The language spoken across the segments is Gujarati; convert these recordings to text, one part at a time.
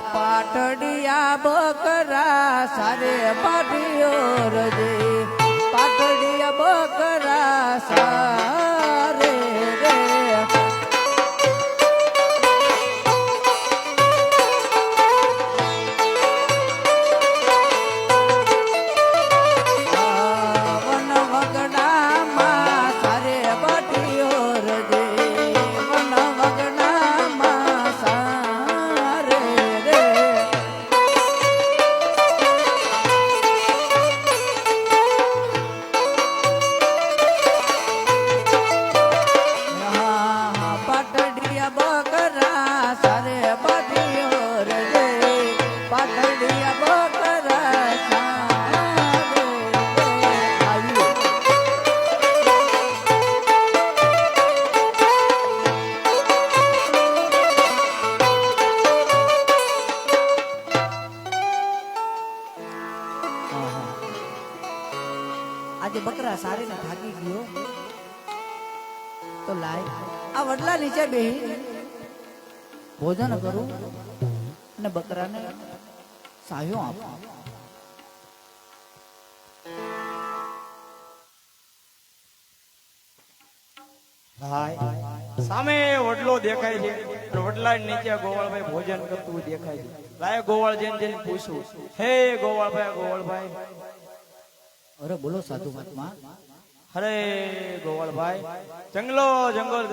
પાટડિયા બકરા સારે પાટિયો રજે. પાટડિયા બકરા સારે આજે બકરા સારીને થાકી ગયો. તો લાય, આ વડલા નીચે બેહી. ભોજન કરું અને બકરાને સાહ્યો આપું. સામે વડલો દેખાય છે વડલા નીચે ગોવાળભાઈ ભોજન કરતું દેખાય છે. લાય ગોવાળ જઈને જઈને પૂછું, હે ગોવાળભાઈ ગોવાળભાઈ અરે બોલો સાધુ મહાત્મા. હરે ગોવાળભાઈ જંગલો જંગલ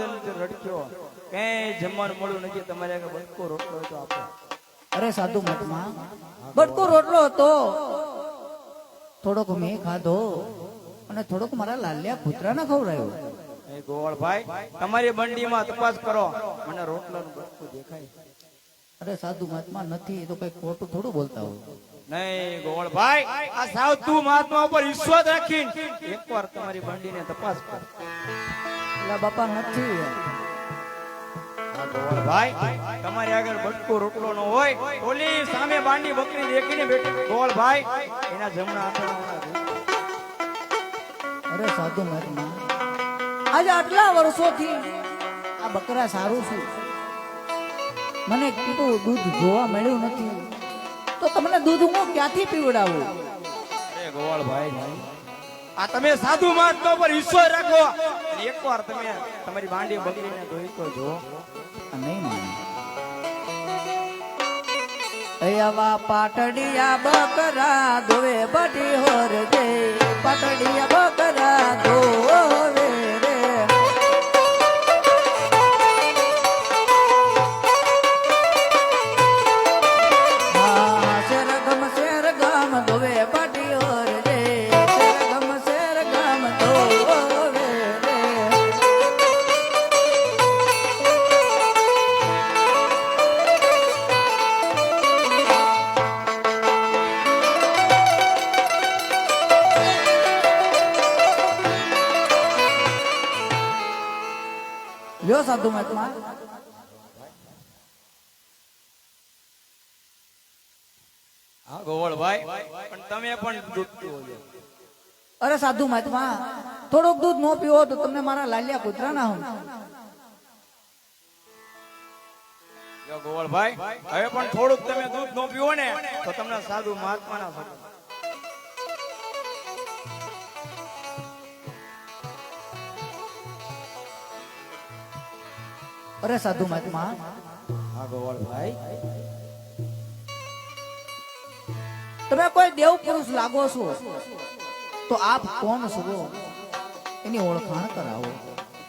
રડક્યો કે જમવાનું મળ્યું નથી તમારે બટકો રોટલો હતો આપો. અરે સાધુ મહાત્મા બટકો રોટલો હતો. થોડોક મેં ખાધો અને થોડોક મારા લાલ્યા કૂતરાને ખવડાયો ગોવાળભાઈ તમારી બંડીમાં તપાસ કરો. મને રોટલાનું બટકું દેખાય. અરે સાધુ મહાત્મા નથી તો કઈ ખોટું થોડું બોલતા હોય. નહીં ગોળભાઈ આ સાધુ મહાત્મા ઉપર વિશ્વાસ રાખીને એકવાર તમારી બંડીને તપાસ કર. એટલે બાપા નથી. ગોળભાઈ તમારી આગળ બટકો રોટલો નો હોય ઓલી સામે બાંડી બકરી દેખીને બેઠી. ગોળભાઈ એના જમણા હાથમાં અરે સાધુ મહાત્મા આજે આટલા વર્ષોથી આ બકરા સારું છું મને કીધું દૂધ જોવા મળ્યું નથી. તો તમને દૂધ હું ક્યાંથી પીવડાવું? અરે ગોવાળભાઈ. આ તમે સાધુ મહાત્મા પર ઈશ્વર રાખો. એકવાર તમે તમારી બાંડી બગડીને ધોઈ તો જો નહીં માને. અયાવા પાટડિયા બકરા ધોવે બટી હોર દે. પાટડિયા બકરા ધોવે લ્યો હા ગોવાળભાઈ પણ તમે પણ દૂધ પીવો અરે સાધુ મહાત્મા થોડોક દૂધ નો પીવો તો તમને મારા લાલિયા કૂતરા ના હું. ગોવળભાઈ હવે પણ થોડુંક તમે દૂધ નો પીવો ને તો તમને સાધુ મહાત્મા ના અરે સાધુ મહાત્મા. હા ગોવાળભાઈ તમે કોઈ દેવ પુરુષ લાગો છો તો આપ કોણ છો? એની ઓળખાણ કરાવો.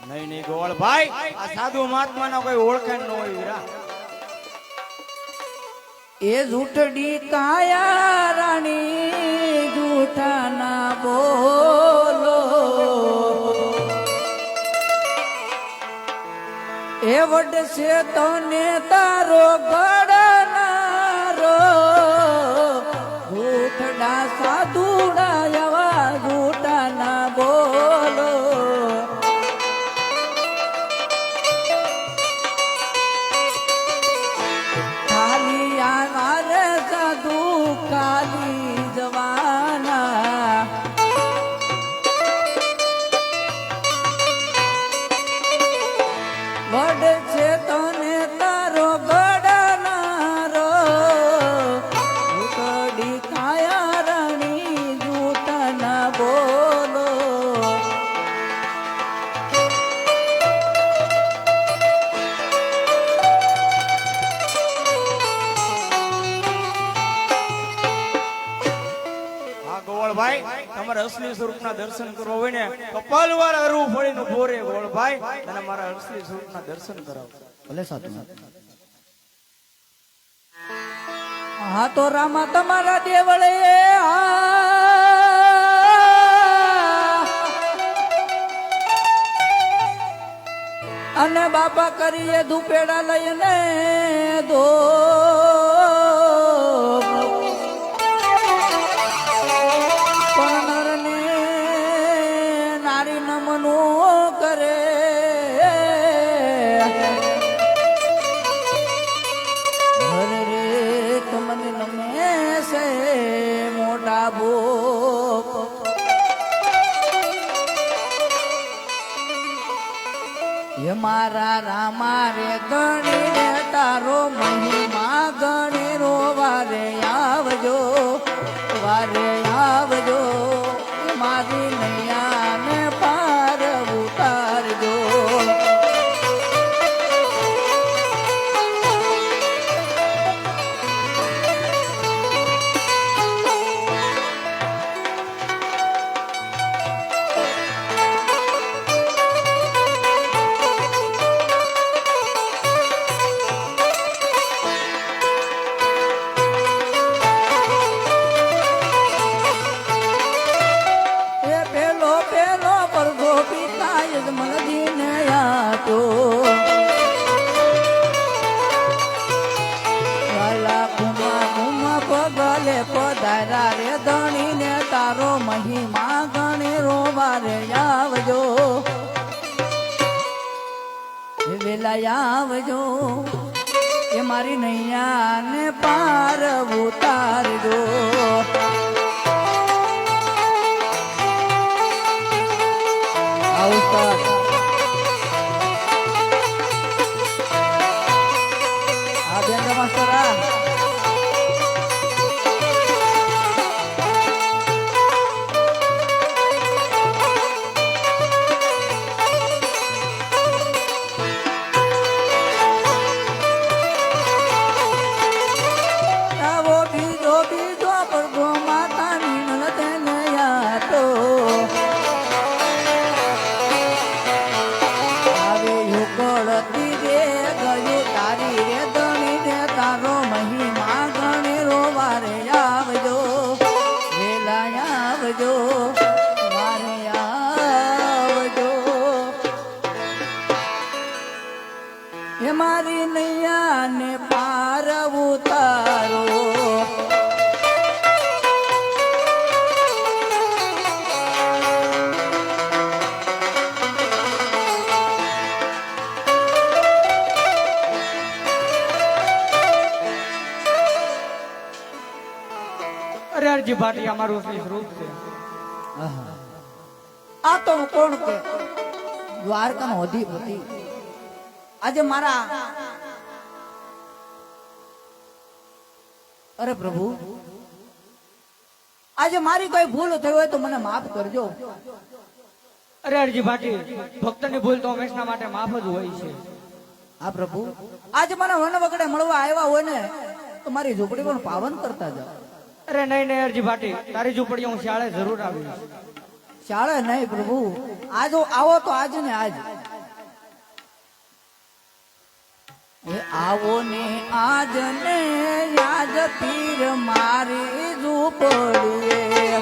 નહીં નહીં ગોવાળભાઈ આ સાધુ મહાત્મા કોઈ ઓળખાણ ન હોય વીરા એ જૂઠડી કાયા રાણી જૂઠા ના બોલો. એ છે તને તારો ગડનારો તમારે સ્વરૂપ ના દર્શન કરો હોય ને કપાલ વાર અરવું ફળી નું ભોરે ગોળભાઈ અને મારા હરશ્રી સ્વરૂપ ના દર્શન કરાવો ભલે સાધુ હા તો રામા તમારા દેવળે આ. અને બાપા કરીએ દુપેડા લઈને દો હે રામા રે ગણીને મહિમા ગણે રોવારે આવજો. વેલા આવજો એ મારી નૈયા ને પાર ઉતારજો. અરજી ભાટિયા મારું અસલી રૂપ છે. આ તો કોણ કે? દ્વારકા હોધી હતી આજે મારા અરે પ્રભુ આજે મારી કોઈ ભૂલ થઈ હોય તો મને માફ કરજો. અરે અરજી ભાટી ભક્તની ભૂલ તો હંમેશા માટે માફ જ હોય છે. હા પ્રભુ. આજે મને વન વગડે મળવા આવ્યા હોય ને તો મારી ઝૂંપડી પણ પાવન કરતા જાઓ. અરે નહીં નહીં, અરજી ભાટી તારી ઝૂંપડી હું શાળે જરૂર આવીશ શાળે નહીં, પ્રભુ. આજ આવો તો આજ. ને આજ આવો ને આજ ને આજ પીર મારી ઝૂંપડીએ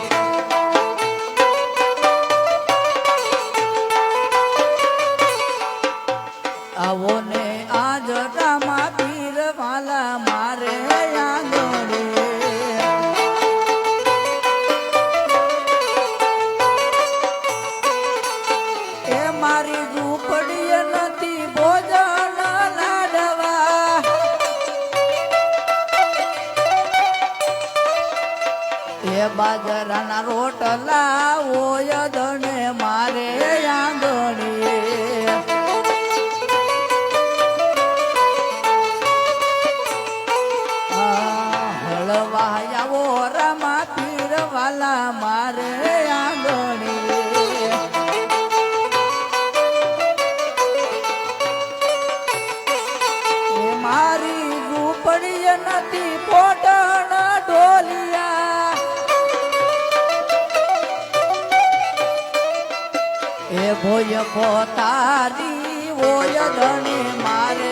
હળવાયાવો રમા પીર વાલા મારે આંગણી. મારી ગુપડી નથી પોટણ ઢોલિયા. એ ભોય પોતારી ઓય ધણી મારે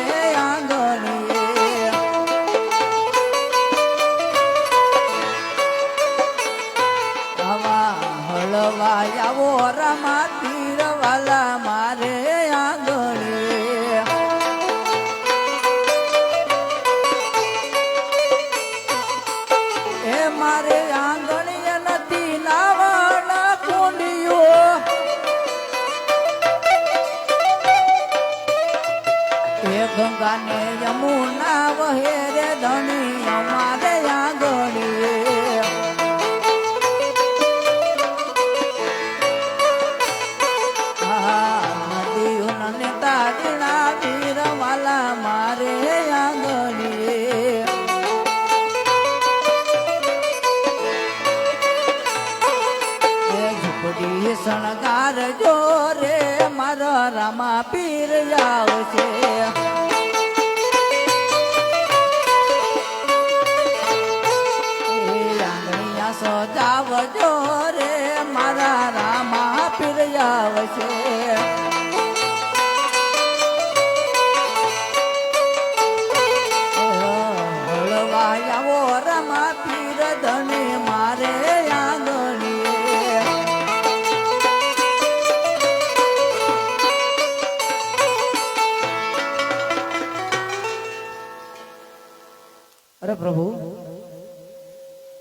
સજાવજો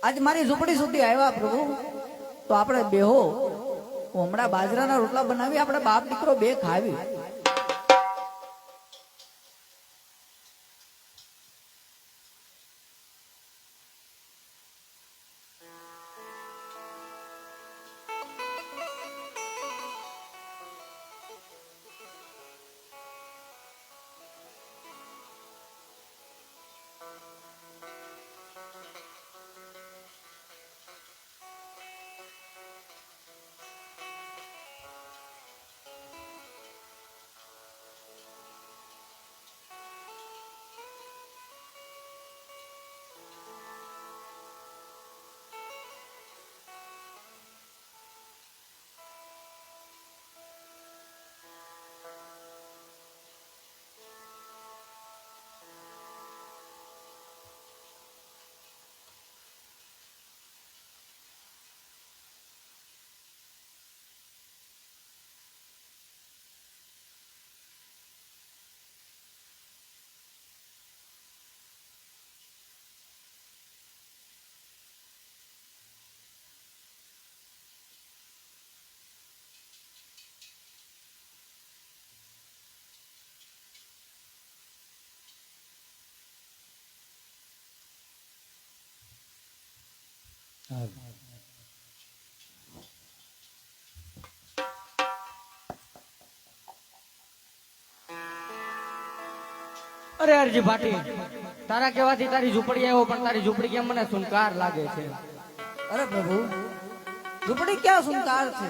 આજ મારી ઝૂંપડી સુધી આવ્યા, પ્રભુ. તો આપણે બેહો હમણાં બાજરાના રોટલા બનાવી, આપણે બાપ દીકરો બે ખાવી. અરે અરજી ભાટી તારા કહેવાથી તારી ઝૂંપડી આવ્યો પણ તારી ઝૂંપડી કેમ મને સુનકાર લાગે છે? અરે પ્રભુ ઝૂંપડી ક્યાં સુનકાર છે?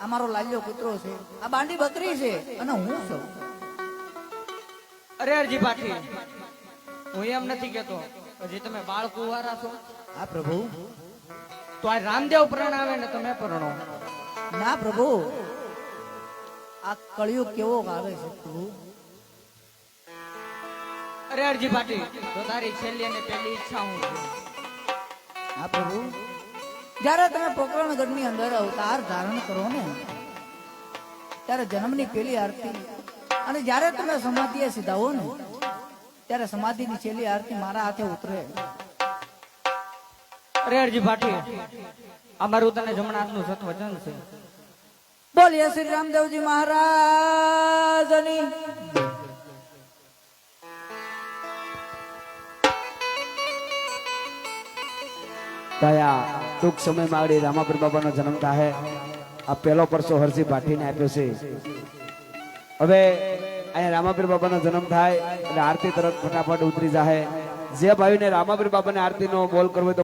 આ મારો લાલ્યો કૂતરો છે આ બાંડી બકરી છે અને હું છું. અરે અરજી ભાટી હું એમ નથી કેતો હજી તમે બાળ કુવારા છો? હા પ્રભુ. તો આ રામદેવ પ્રણાવે ને તમે પરણો ના પ્રભુ. આ કળિયુગ કેવો આવે છે પ્રભુ? અરે અરજી પાટી તો તારી છેલ્લી અને પહેલી ઈચ્છા હું છું. હા પ્રભુ. જ્યારે તમે પોકરણગઢની અંદર અવતાર ધારણ કરો ને ત્યારે જન્મની પેલી આરતી અને જ્યારે તમે સમાધિએ સીધાવો ને ત્યારે સમાધિની છેલ્લી આરતી મારા હાથે ઉતરે. રેડજી ભાટી અમારું તને જમણાનું સત્વચન છે. બોલીએ શ્રી રામદેવજી મહારાજની. દયા ટૂંક સમયમાં આગળ રામાપીર બાબાનો જન્મ થાય. આ પહેલો પરસો હરસી ભાટીને આપ્યો છે. હવે અહીંયા રામાપીર બાબાનો જન્મ થાય એટલે આરતી તરત ફટાફટ ઉતરી જાય જે ભાઈને રામાપીર બાબાને આરતીનો બોલ કરવો